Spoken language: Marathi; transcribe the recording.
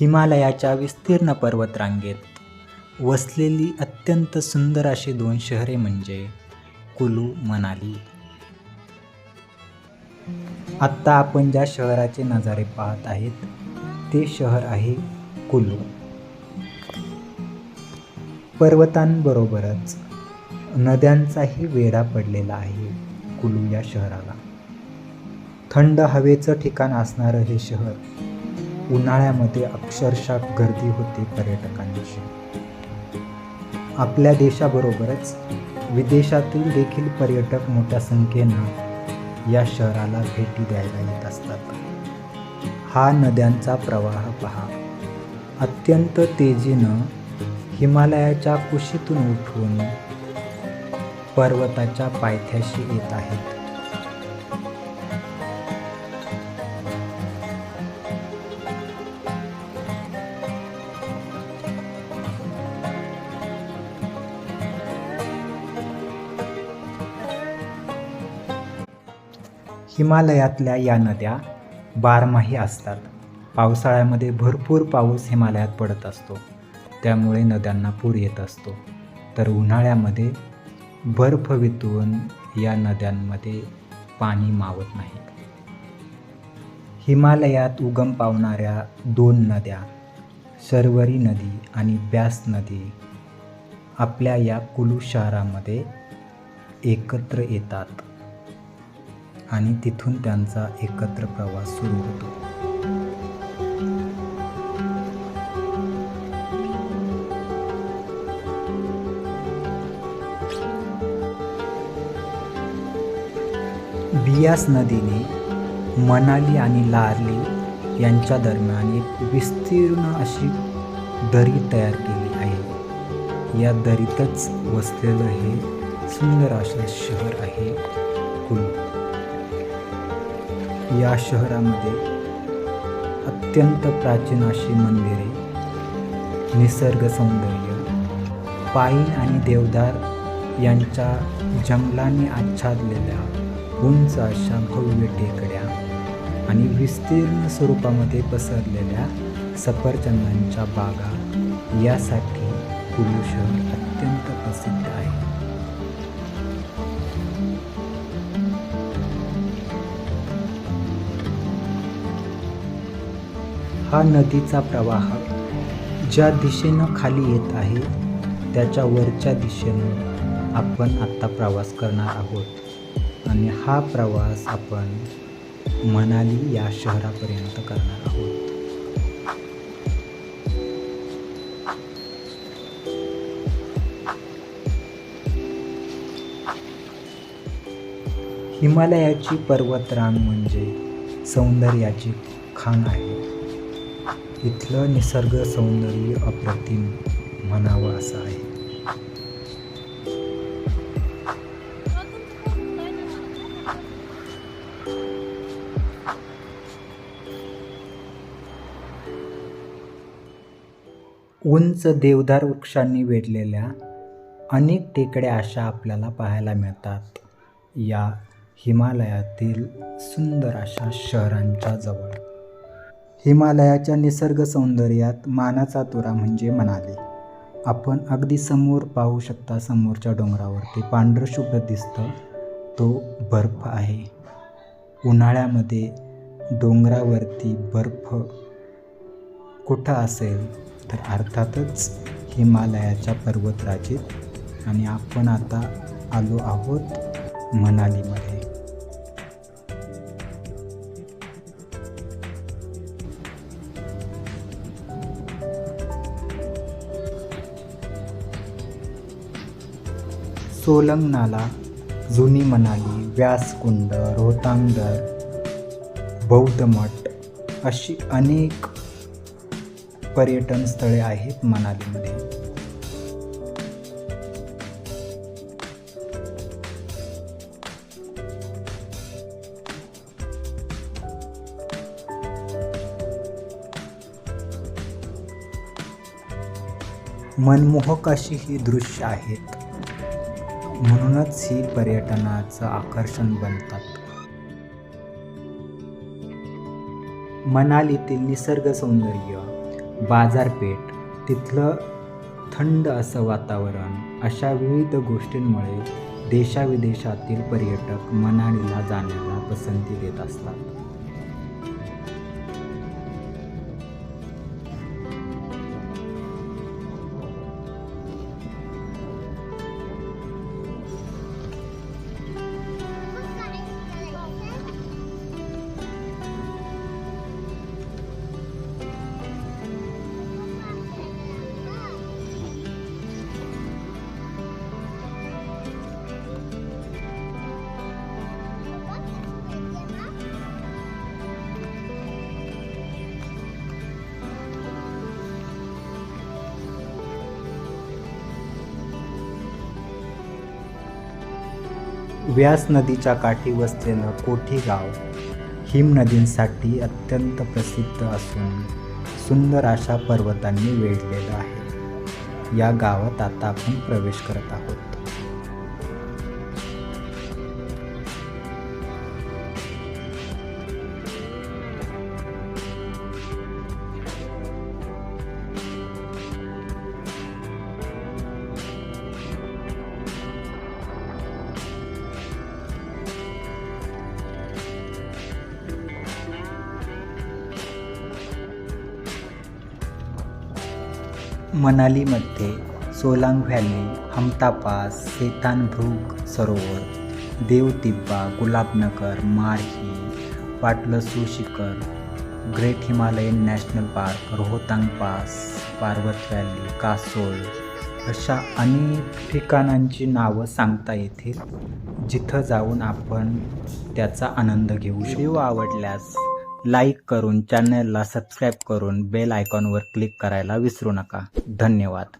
हिमालयाच्या विस्तीर्ण पर्वतरांगेत वसलेली अत्यंत सुंदर अशी दोन शहरे म्हणजे कुलू मनाली. आत्ता आपण ज्या शहराचे नजारे पाहत आहेत ते शहर आहे कुलू. पर्वतांबरोबरच नद्यांचाही वेढा पडलेला आहे कुलू या शहराला. थंड हवेचं ठिकाण असणारं हे शहर उन्हाळ्यामध्ये अक्षरशः गर्दी होते पर्यटकांची आपल्या देशाबरोबरच विदेशातील देखील पर्यटक मोठ्या संख्येनं या शहराला भेटी द्यायला येत असतात. हा नद्यांचा प्रवाह पहा. अत्यंत तेजीनं हिमालयाच्या कुशीतून उठून पर्वताच्या पायथ्याशी येत आहेत. हिमालयातल्या या नद्या बारमाही असतात. पावसाळ्यामध्ये भरपूर पाऊस हिमालयात पडत असतो. त्यामुळे नद्यांना पूर येत असतो. तर उन्हाळ्यामध्ये बर्फ वितळून या नद्यांमध्ये पाणी मावत नाही. हिमालयात उगम पावणाऱ्या दोन नद्या शर्वरी नदी आणि ब्यास नदी आपल्या या कुलू शहरामध्ये एकत्र येतात. आणि तिथून त्यांचा एकत्र प्रवास सुरू होतो. बियास नदीने मनाली आणि लारली यांच्या दरम्यान एक विस्तीर्ण अशी दरी तयार केली आहे. या दरीतच वसलेलं हे सुंदर असं शहर आहे कुलू. या शहरामध्ये अत्यंत प्राचीन अशी मंदिरे निसर्ग सौंदर्य पाईन आणि देवदार यांच्या जंगलाने आच्छादलेल्या उंच अशा भव्य टेकड्या आणि विस्तीर्ण स्वरूपामध्ये पसरलेल्या सफरचंदांच्या बागा यासाठी कुलू शहर अत्यंत प्रसिद्ध आहे. हा नदीचा प्रवाह ज्या दिशेनं खाली येत आहे त्याच्या वरच्या दिशेनं आपण आत्ता प्रवास करणार आहोत. आणि हा प्रवास आपण मनाली या शहरापर्यंत करणार आहोत. हिमालयाची पर्वतरांग म्हणजे सौंदर्याची खाण आहे. इथलं निसर्ग सौंदर्य अप्रतिम म्हणावं असं आहे. उंच देवदार वृक्षांनी वेढलेल्या अनेक टेकड्या अशा आपल्याला पाहायला मिळतात. या हिमालयातील सुंदर अशा शहरांच्या जवळ. हिमालयाच्या निसर्ग सौंदर्यात मानाचा तुरा म्हणजे मनाली. आपण अगदी समोर पाहू शकता समोरच्या डोंगरावरती पांढरं शुभ्र दिसतं. तो बर्फ आहे. उन्हाळ्यामध्ये डोंगरावरती बर्फ कुठं असेल तर अर्थातच हिमालयाच्या पर्वतराजीत. आणि आपण आता आलो आहोत मनालीमध्ये. सोलंग नाला जुनी मनाली व्यासकुंड रोहतांगदर बौद्ध मठ अशी अनेक पर्यटन स्थळे आहेत मनालीमध्ये. मनमोहक अशी ही दृश्य आहेत. म्हणूनच ही पर्यटनाचं आकर्षण बनतात. मनालीतील निसर्ग सौंदर्य बाजारपेठ तिथलं थंड असं वातावरण अशा विविध गोष्टींमुळे देशाविदेशातील पर्यटक मनालीला जाण्याला पसंती देत असतात. व्यास नदीच्या काठी वसलेलं कोठी गाव हिम नदींसाठी अत्यंत प्रसिद्ध असून सुंदर अशा पर्वतांनी वेढलेलं आहे. या गावात आता आपण प्रवेश करत आहोत. मनालीमध्ये सोलांग व्हॅली हमता पास सेतानभृग सरोवर देवतिब्बा गुलाबनगर मारही पाटलसू शिखर great Himalayan national park Rohtang pass Parvati valley Kasol अशा अनेक ठिकाणांची नावं सांगता येतील जिथं जाऊन आपण त्याचा आनंद घेऊ शकतो. व्हिडिओ आवडल्यास लाईक करून चॅनलला सबस्क्राईब करून बेल आयकॉनवर क्लिक करायला विसरू नका. धन्यवाद.